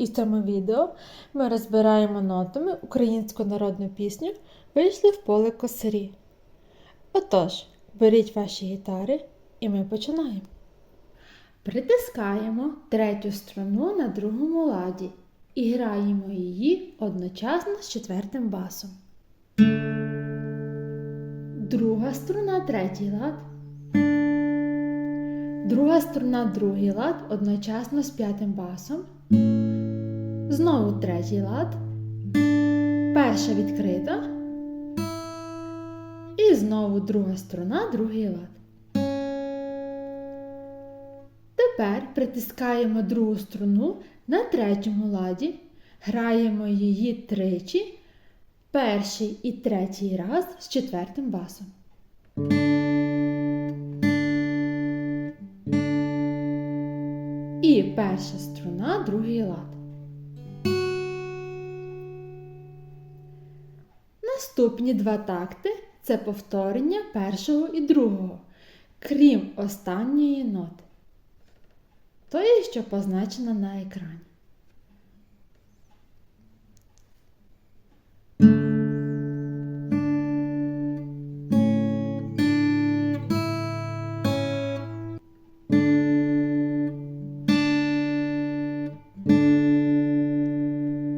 І в цьому відео ми розбираємо нотами українську народну пісню Вийшли в поле косарі. Отож, беріть ваші гітари і ми починаємо. Притискаємо третю струну на другому ладі і граємо її одночасно з четвертим басом. Друга струна третій лад. Друга струна другий лад одночасно з п'ятим басом. Знову третій лад. Перша відкрита. І знову друга струна, другий лад. Тепер притискаємо другу струну на третьому ладі, граємо її тричі, перший і третій раз з четвертим басом. І перша струна, другий лад. Наступні два такти це повторення першого і другого, крім останньої ноти. Тої, що позначена на екрані.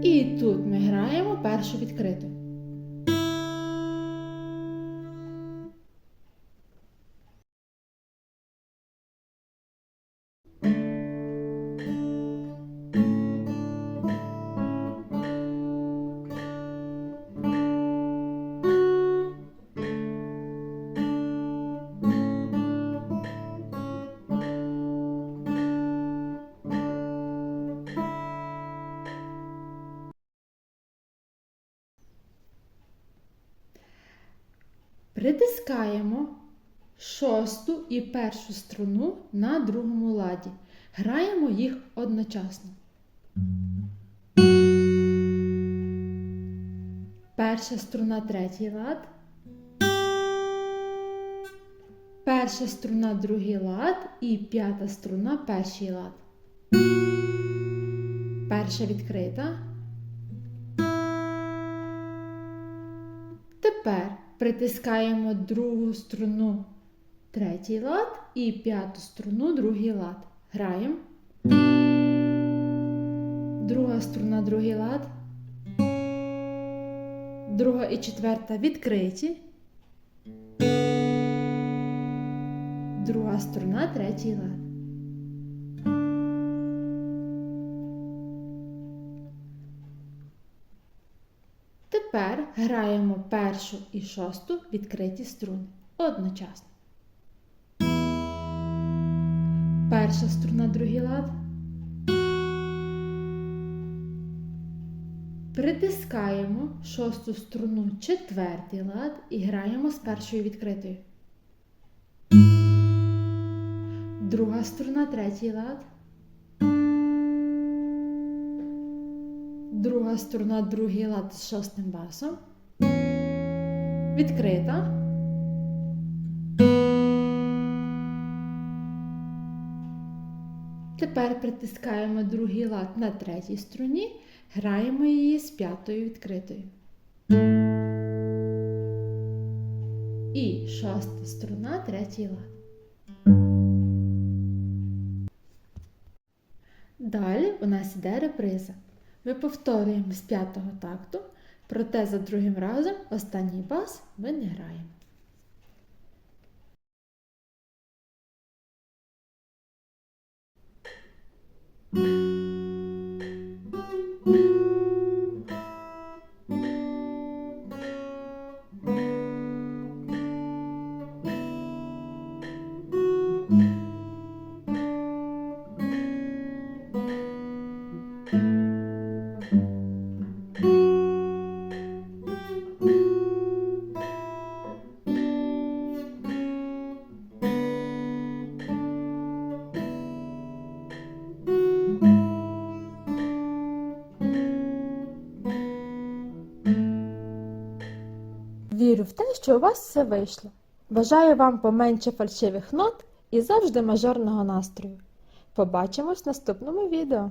І тут ми граємо першу відкриту. Притискаємо шосту і першу струну на другому ладі. Граємо їх одночасно. Перша струна третій лад. Перша струна другий лад і п'ята струна перший лад. Перша відкрита. Тепер притискаємо другу струну третій лад і п'яту струну другий лад. Граємо. Друга струна другий лад. Друга і четверта відкриті. Друга струна третій лад. Тепер граємо першу і шосту відкриті струни одночасно. Перша струна, другий лад. Притискаємо шосту струну четвертий лад і граємо з першою відкритою. Друга струна, третій лад. Друга струна, другий лад з шостим басом. Відкрита. Тепер притискаємо другий лад на третій струні, граємо її з п'ятою відкритою. І шоста струна, третій лад. Далі у нас іде реприза. Ми повторюємо з п'ятого такту, проте за другим разом останній бас ми не граємо. Thank you. Вірю в те, що у вас все вийшло. Бажаю вам поменше фальшивих нот і завжди мажорного настрою. Побачимось в наступному відео.